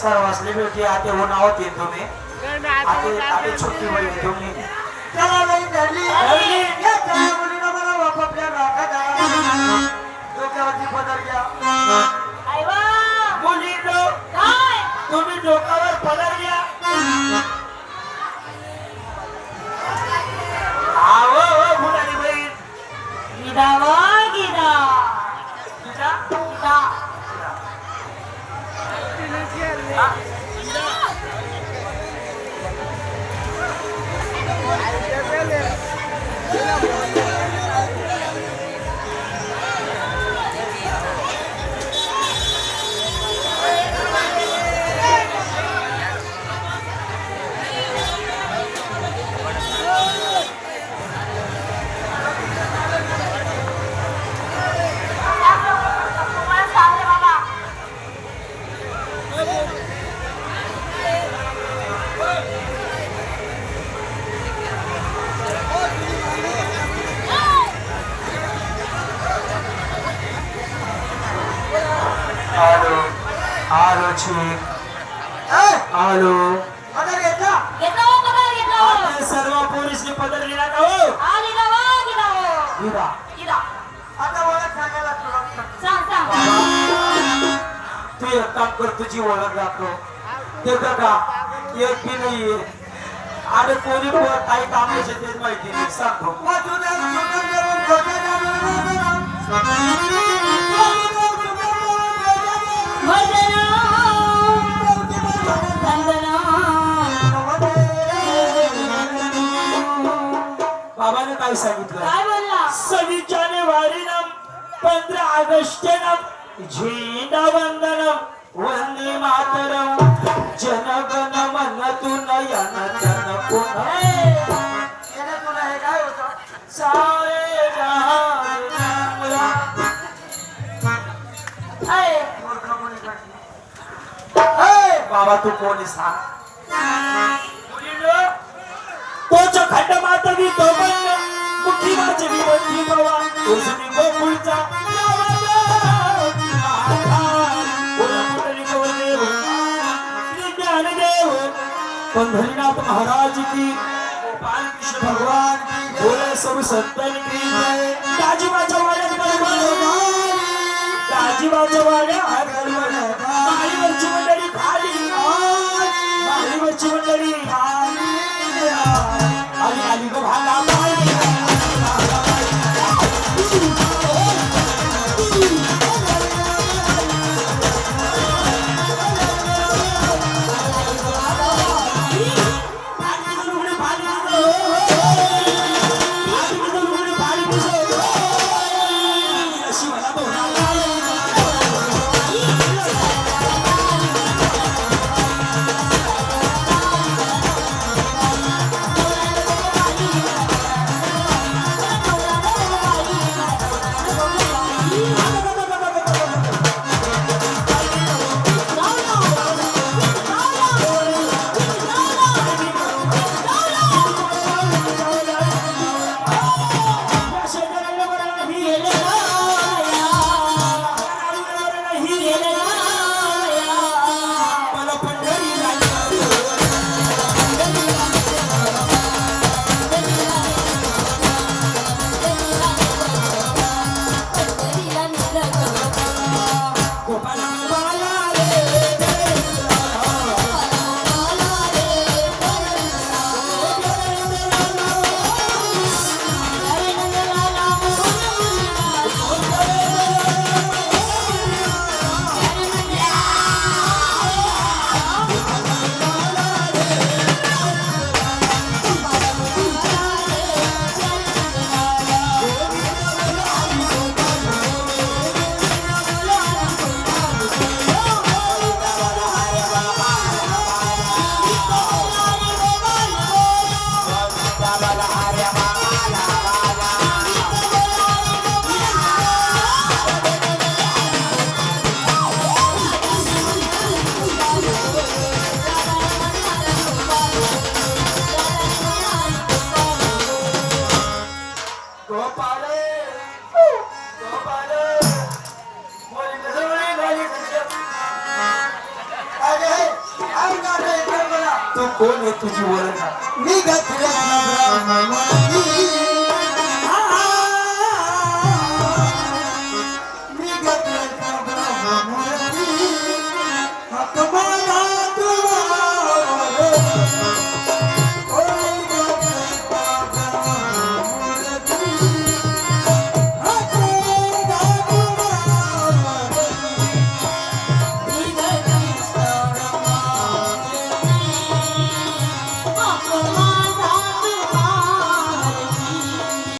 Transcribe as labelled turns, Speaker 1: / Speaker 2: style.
Speaker 1: सर्वासले भेटी आते हो नाव ते तुम्ही आते आते छुट्टी मिळली तुम्ही
Speaker 2: चला बाई धरली
Speaker 1: धरली.
Speaker 2: मुलीनं मला वापरल्या. डोक्यावरती पदर घ्या.
Speaker 1: आलो आलो
Speaker 2: ए,
Speaker 1: आलो.
Speaker 2: पदर घेतला
Speaker 1: आपल्या सर्व पोलीसने पदर दिला का हो?
Speaker 2: आता ओळख सांगायला तुला.
Speaker 1: तू एक काम कर तुझी ओळख दाखव. ते का एक बी नाहीये. अरे कोणी काही काम आहे तेच माहिती नाही सांगतो बाबाने काय सांगितलं?
Speaker 3: काय बोलला?
Speaker 1: सव्वीस जानेवारी नम पंधरा ऑगस्ट नम झेंडा वंदनम वंदे मातरम. जनगण मन तू नयन जन पुन्हा
Speaker 2: हे काय होतं?
Speaker 1: सारे जहान
Speaker 2: मूर्ख
Speaker 1: बाबा तू कोणी सांग? खंड मातवी तो बंद मुठी माझी विनंती बवा उजनी गोकुळचा पंढरीनाथ महाराज की बालकृष्ण भगवान की बोले सब संतन की जय. दाजीबाच्या वाड्यात बरोबर दाजीबाच्या वाड्यात माळीवरची मंडळी तुझी ओळख
Speaker 2: मी घातल्या